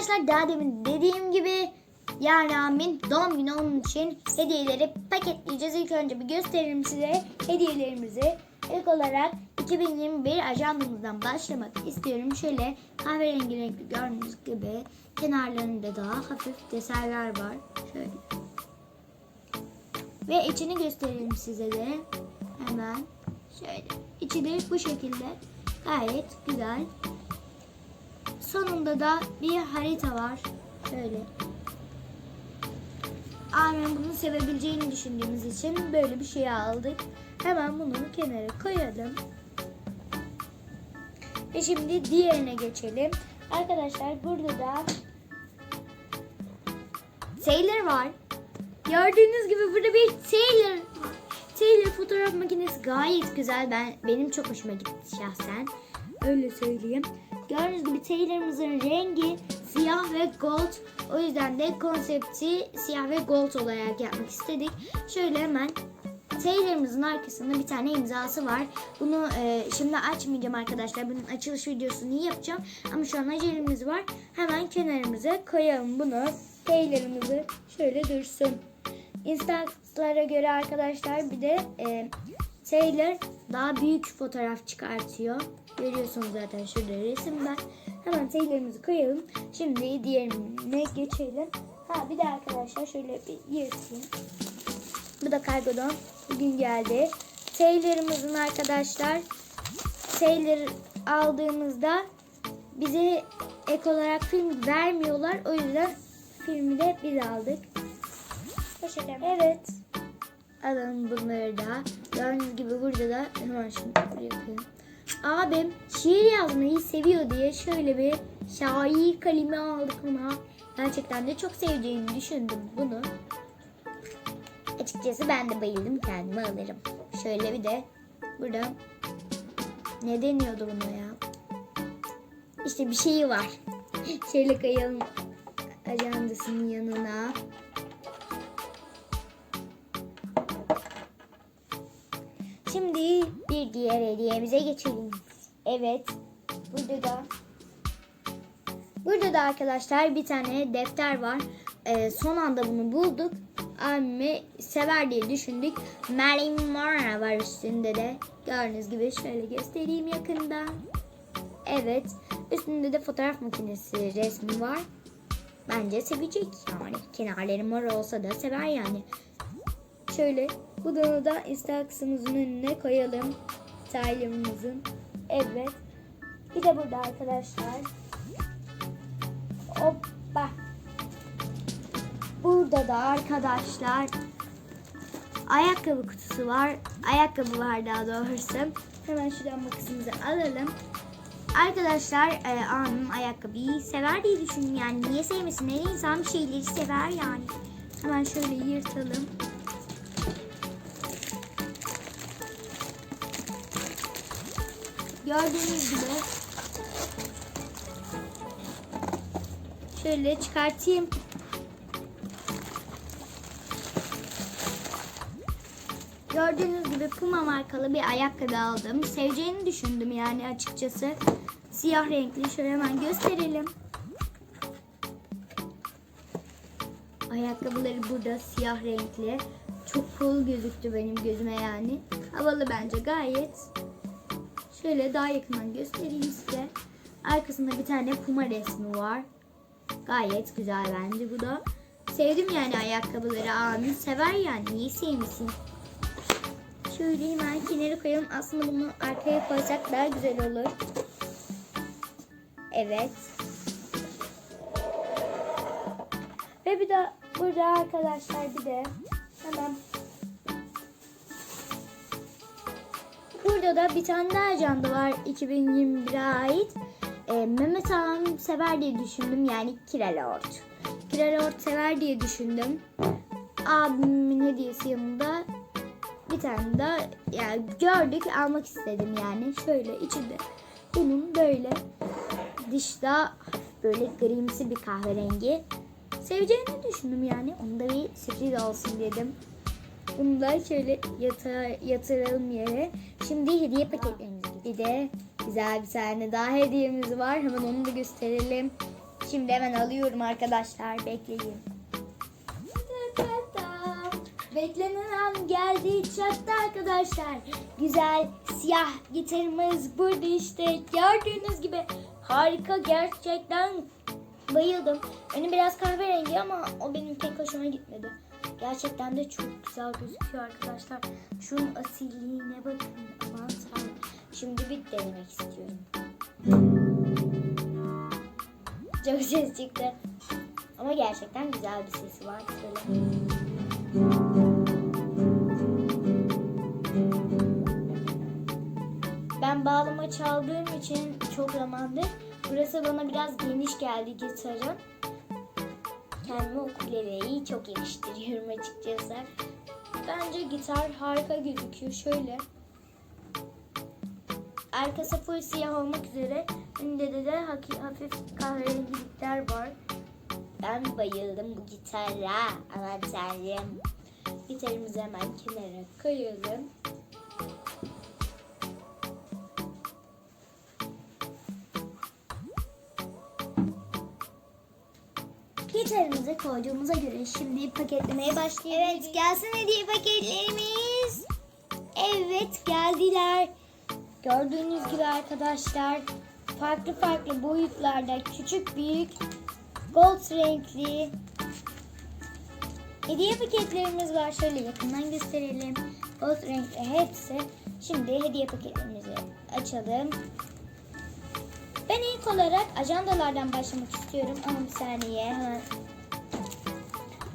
Arkadaşlar daha demin dediğim gibi yani amin doğum günü onun için hediyeleri paketleyeceğiz. İlk önce bir gösterelim size hediyelerimizi. İlk olarak 2021 ajandamızdan başlamak istiyorum. Şöyle kahverengi renkli gördüğünüz gibi kenarlarında da hafif desenler var. Şöyle. Ve içini gösterelim size de. Hemen şöyle. İçi de bu şekilde. Gayet güzel. Sonunda da bir harita var. Şöyle. Aynen bunu sevebileceğini düşündüğümüz için böyle bir şey aldık. Hemen bunu kenara koyalım. Ve şimdi diğerine geçelim. Arkadaşlar burada da Sailor var. Gördüğünüz gibi burada bir Sailor var. Sailor fotoğraf makinesi gayet güzel. Ben benim çok hoşuma gitti şahsen. Öyle söyleyeyim. Gördüğünüz gibi Sailor'ımızın rengi siyah ve gold. O yüzden de konsepti siyah ve gold olarak yapmak istedik. Şöyle hemen Taylor'ımızın arkasında bir tane imzası var. Bunu e, şimdi açmayacağım arkadaşlar. Bunun açılış videosunu yapacağım. Ama şu an acelemiz var. Hemen kenarımıza koyalım bunu. Taylor'ımızı şöyle dursun. Instax'lara göre arkadaşlar bir de e, Taylor daha büyük fotoğraf çıkartıyor. Görüyorsunuz zaten şurada resimden. Hemen Taylor'ımızı koyalım. Şimdi diğerine geçelim. Ha bir de arkadaşlar şöyle bir yırtayım. Bu da kargodan bugün geldi. Taylor'ımızın arkadaşlar Taylor aldığımızda bize ek olarak film vermiyorlar. O yüzden filmi de biz aldık. Evet. Alalım bunları da. Gördüğünüz gibi burada da hemen şunu yapayım. Abim şiir yazmayı seviyor diye şöyle bir şair kalemi aldık ona. Gerçekten de çok seveceğini düşündüm bunu. Açıkçası ben de bayıldım kendime alırım. Şöyle bir de burada ne deniyordu buna ya? İşte bir şeyi var. Şöyle koyalım ajandasının yanına. Diğer hediyemize geçelim. Evet. Burada da Burada da arkadaşlar bir tane defter var. Ee, son anda bunu bulduk. Abimi sever diye düşündük. Marilyn Monroe var üstünde de. Gördüğünüz gibi şöyle göstereyim yakından. Evet. Üstünde de fotoğraf makinesi resmi var. Bence sevecek yani. Kenarları mor olsa da sever yani. Şöyle bunu da Instax'ımızın önüne koyalım. Tyler'ımızın. Evet. Bir de burada arkadaşlar. Hoppa. Burada da arkadaşlar ayakkabı kutusu var. Ayakkabı var daha doğrusu. Hemen şuradan makasımızı alalım. Arkadaşlar e, anım ayakkabıyı sever diye düşünün yani. Niye sevmesin? Her insan bir şeyleri sever yani. Hemen şöyle yırtalım. Gördüğünüz gibi şöyle çıkartayım. Gördüğünüz gibi Puma markalı bir ayakkabı aldım. Seveceğini düşündüm yani açıkçası. Siyah renkli. Şöyle hemen gösterelim. Ayakkabıları burada siyah renkli. Çok cool gözüktü benim gözüme yani. Havalı bence gayet. Şöyle daha yakından göstereyim size. Arkasında bir tane Puma resmi var. Gayet güzel bence bu da. Sevdim yani ayakkabıları. Amin sever yani. Niye sevmesin? Şöyle hemen kenara koyalım. Aslında bunu arkaya koysak daha güzel olur. Evet. Ve bir de burada arkadaşlar bir de hemen Burada da bir tane daha ajanda var 2021'e ait. Ee, Mehmet ağam sever diye düşündüm yani Kiralort. Kiralort sever diye düşündüm. Abimin hediyesi yanında bir tane daha yani gördük almak istedim yani. Şöyle içinde bunun böyle dışta böyle grimsi bir kahverengi. Seveceğini düşündüm yani. Onu da bir sürpriz olsun dedim. Da şöyle yata, yatıralım yere. Şimdi hediye paketlerimize gidelim. Bir de güzel bir tane daha hediyemiz var. Hemen onu da gösterelim. Şimdi hemen alıyorum arkadaşlar. Bekleyin. Beklenen an geldi çattı arkadaşlar. Güzel siyah gitarımız burada işte. Gördüğünüz gibi harika gerçekten bayıldım. Önü biraz kahverengi ama o benim pek hoşuma gitmedi. Gerçekten de çok güzel gözüküyor arkadaşlar. Şunun asilliğine bakın. Aman tanrım. Şimdi bir denemek istiyorum. Çok ses çıktı. Ama gerçekten güzel bir sesi var. Şöyle. Ben bağlama çaldığım için çok zamandır burası bana biraz geniş geldi gitarın. Kendime ukuleleyi çok yakıştırıyorum açıkçası. Bence gitar harika gözüküyor. Şöyle. Arkası full siyah olmak üzere. Önünde de, de hafif kahverengilikler var. Ben bayıldım bu gitara. Aman tanrım. Gitarımızı hemen kenara koyalım. Gitarımızı koyduğumuza göre şimdi paketlemeye başlayabiliriz. Evet gelsin hediye paketlerimiz. Evet geldiler. Gördüğünüz gibi arkadaşlar farklı farklı boyutlarda küçük büyük gold renkli hediye paketlerimiz var. Şöyle yakından gösterelim. Gold renkli hepsi. Şimdi hediye paketlerimizi açalım. Ben ilk olarak ajandalardan başlamak istiyorum ama bir saniye hemen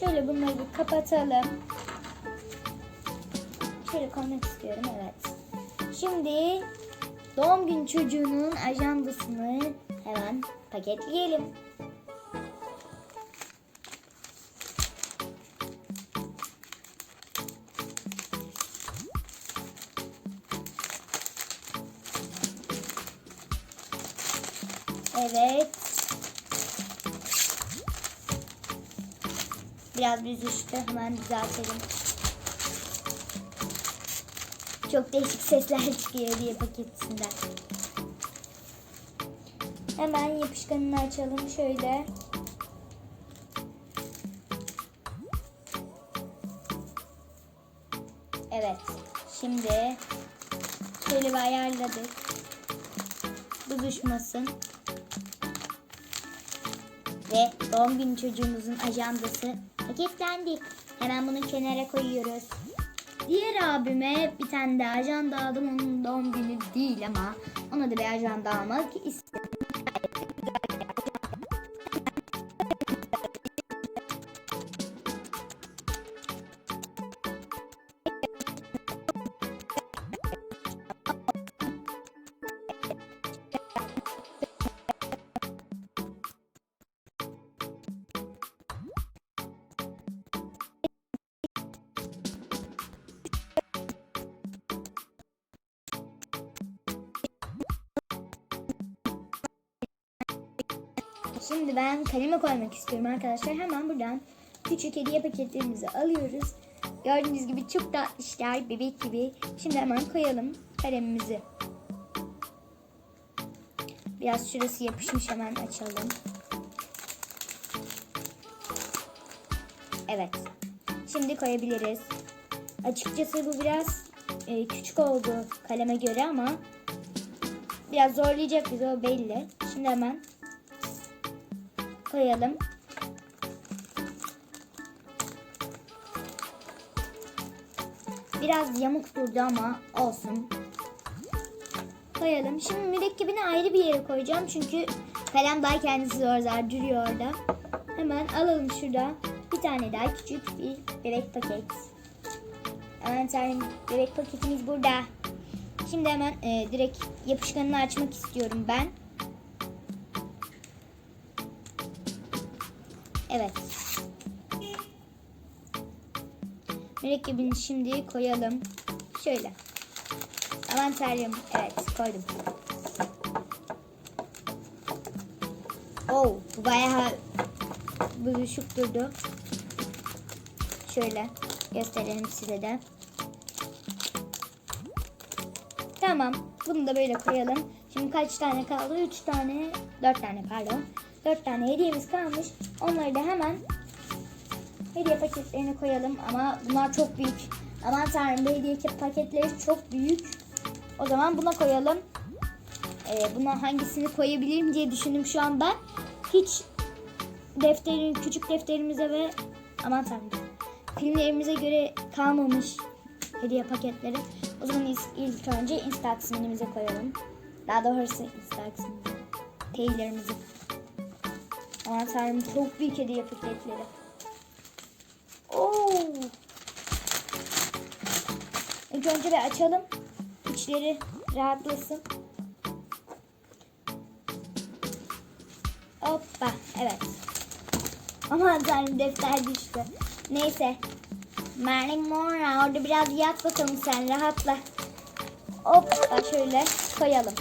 şöyle bunları bir kapatalım. Şöyle koymak istiyorum evet. Şimdi doğum gün çocuğunun ajandasını hemen paketleyelim. Evet. Biraz büzüştü. Hemen düzeltelim. Çok değişik sesler çıkıyor diye paketinden. Hemen yapışkanını açalım şöyle. Evet. Şimdi şöyle bir ayarladık. Büzüşmesin. Ve doğum günü çocuğumuzun ajandası paketlendi. Hemen bunu kenara koyuyoruz. Diğer abime bir tane de ajanda aldım. Onun doğum günü değil ama ona da bir ajanda almak istedim. Şimdi ben kaleme koymak istiyorum arkadaşlar. Hemen buradan küçük hediye paketlerimizi alıyoruz. Gördüğünüz gibi çok tatlışlar, bebek gibi. Şimdi hemen koyalım kalemimizi. Biraz şurası yapışmış hemen açalım. Evet. Şimdi koyabiliriz. Açıkçası bu biraz e, küçük oldu kaleme göre ama biraz zorlayacak bizi o belli. Şimdi hemen koyalım. Biraz yamuk durdu ama olsun. Koyalım. Şimdi mürekkebini ayrı bir yere koyacağım çünkü kalem daha kendisi zor duruyor orada. Hemen alalım şurada bir tane daha küçük bir bebek paket. Hemen tane bebek paketimiz burada. Şimdi hemen e, direkt yapışkanını açmak istiyorum ben. Evet. Mürekkebini şimdi koyalım. Şöyle. Aman tanrım. Evet koydum. Oh bu bayağı buluşuk durdu. Şöyle gösterelim size de. Tamam. Bunu da böyle koyalım. Şimdi kaç tane kaldı? 3 tane, 4 tane pardon. Dört tane hediyemiz kalmış. Onları da hemen hediye paketlerine koyalım ama bunlar çok büyük. Aman tanrım bu hediye paketleri çok büyük. O zaman buna koyalım. Ee, buna hangisini koyabilirim diye düşündüm şu an ben. Hiç defterin, küçük defterimize ve aman tanrım filmlerimize göre kalmamış hediye paketleri. O zaman ilk, önce Instax koyalım. Daha doğrusu Instax minimize. Teylerimizi. Aman tanrım çok büyük hediye paketleri. Oo. İlk önce bir açalım. İçleri rahatlasın. Hoppa evet. Aman tanrım defter düştü. Neyse. Marilyn Monroe orada biraz yat bakalım sen rahatla. Hoppa şöyle koyalım.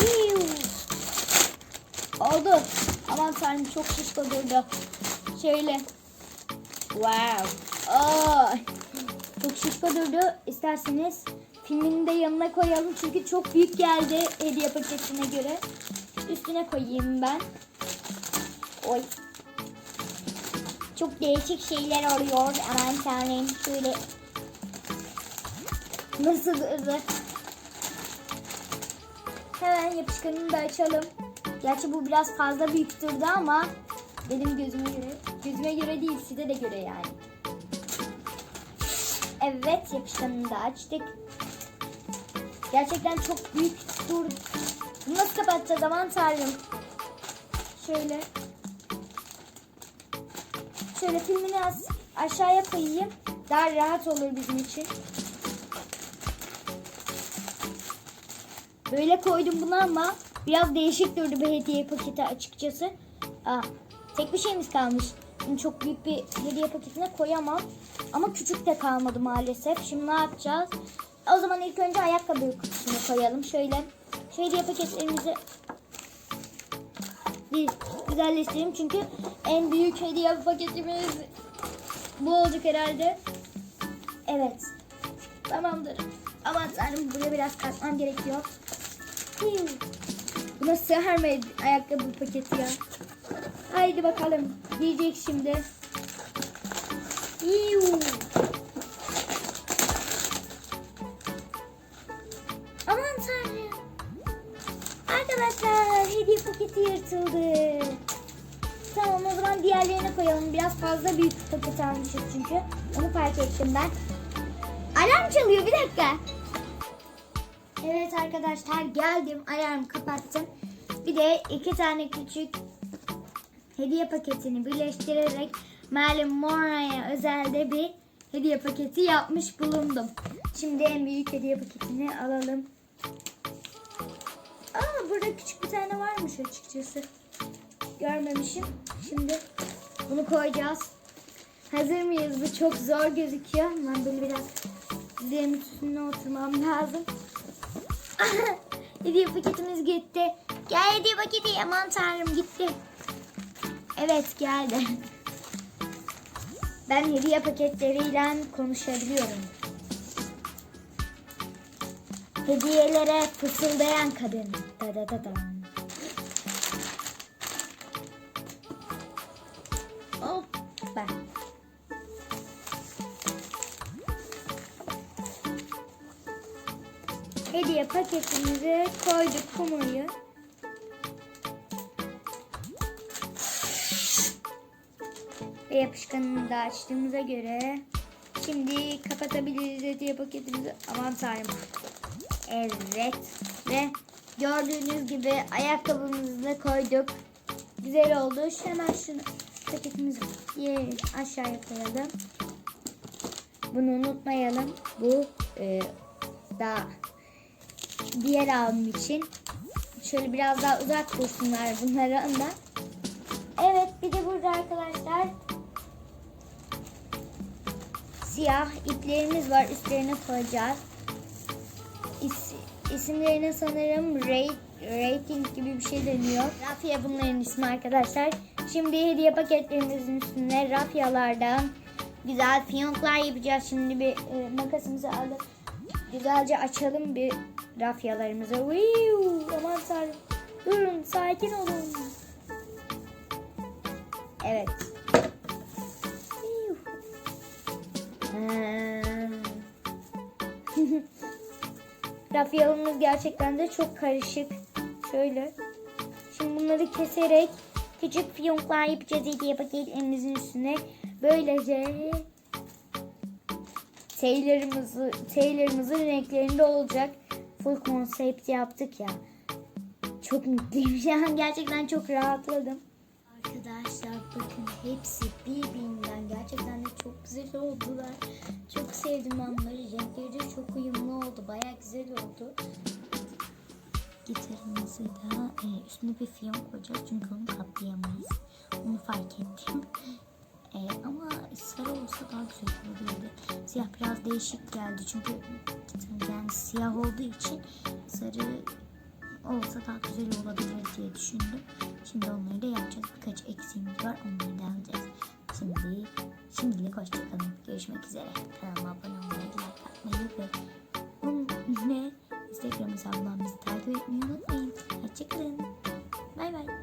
Hiu. Oldu. Aman tanrım çok şişko durdu. Şöyle. Wow. Oh. Çok şişko durdu. İsterseniz filmini de yanına koyalım. Çünkü çok büyük geldi hediye paketine göre. Üstüne koyayım ben. Oy. Çok değişik şeyler oluyor. Aman tanrım şöyle. Nasıl durdu? Hemen yapışkanını da açalım. Gerçi bu biraz fazla büyük durdu ama benim gözüme göre. Gözüme göre değil size de göre yani. Evet yapışkanını da açtık. Gerçekten çok büyük dur. Bunu nasıl kapatacağız aman tanrım. Şöyle. Şöyle filmini az aşağıya koyayım. Daha rahat olur bizim için. Böyle koydum bunu ama biraz değişik durdu bir hediye paketi açıkçası. Aa, tek bir şeyimiz kalmış. Şimdi çok büyük bir hediye paketine koyamam. Ama küçük de kalmadı maalesef. Şimdi ne yapacağız? O zaman ilk önce ayakkabı kutusuna koyalım. Şöyle şu hediye paketlerimizi bir güzelleştirelim. Çünkü en büyük hediye paketimiz bu olacak herhalde. Evet. Tamamdır. Aman tanrım buraya biraz katmam gerekiyor. Hiu. Buna sığar mı ayakkabı paketi ya? Haydi bakalım. Giyecek şimdi. Hiu. Aman tanrım. Arkadaşlar hediye paketi yırtıldı. Tamam o zaman diğerlerine koyalım. Biraz fazla büyük paket almışız çünkü. Onu fark ettim ben. Alarm çalıyor bir dakika. Evet arkadaşlar geldim. Alarm kapattım. Bir de iki tane küçük hediye paketini birleştirerek Marilyn Monroe'ya özelde bir hediye paketi yapmış bulundum. Şimdi en büyük hediye paketini alalım. Aa burada küçük bir tane varmış açıkçası. Görmemişim. Şimdi bunu koyacağız. Hazır mıyız? Bu çok zor gözüküyor. Ben böyle biraz dizlerimin üstüne oturmam lazım. hediye paketimiz gitti. Gel hediye paketi. Aman tanrım gitti. Evet geldi. Ben hediye paketleriyle konuşabiliyorum. Hediyelere fısıldayan kadın. Da da da da. Hediye paketimize koyduk kumruyu. Ve yapışkanını da açtığımıza göre şimdi kapatabiliriz hediye paketimizi. Aman tanrım. Evet. Ve gördüğünüz gibi ayakkabımızı da koyduk. Güzel oldu. Hemen şunu paketimizi aşağıya koyalım. Bunu unutmayalım. Bu e, daha diğer abim için. Şöyle biraz daha uzak dursunlar bunlardan da. Evet bir de burada arkadaşlar siyah iplerimiz var. Üstlerine koyacağız. İs, isimlerine sanırım rate, rating gibi bir şey deniyor. Rafya bunların ismi arkadaşlar. Şimdi hediye paketlerimizin üstüne rafyalardan güzel fiyonklar yapacağız. Şimdi bir e, makasımızı alıp güzelce açalım bir rafyalarımızı. Wiu, aman tanrım. Durun sakin olun. Evet. Rafyalımız gerçekten de çok karışık. Şöyle. Şimdi bunları keserek küçük fiyonklar yapacağız diye paketimizin üstüne. Böylece Taylor'ımızı, Taylor'ımızın renklerinde olacak. Full konsept yaptık ya. Çok mutluyum şu an. Gerçekten çok rahatladım. Arkadaşlar bakın hepsi birbirinden gerçekten de çok güzel oldular. Çok sevdim ben bunları. Renkleri de çok uyumlu oldu. Baya güzel oldu. Gitarımızı da e, üstüne bir fiyonk koyacağız çünkü onu katlayamayız. Onu fark ettim. E, ama sarı olsa daha güzel olabilirdi. Siyah biraz değişik geldi çünkü yani siyah olduğu için sarı olsa daha güzel olabilir diye düşündüm. Şimdi onları da yapacağız. Birkaç eksiğimiz var. Onları da alacağız. Şimdi şimdilik hoşçakalın. Görüşmek üzere. Kanalıma abone olmayı, like atmayı ve ve Instagram hesabından takip etmeyi unutmayın. Hoşçakalın. Bay bay.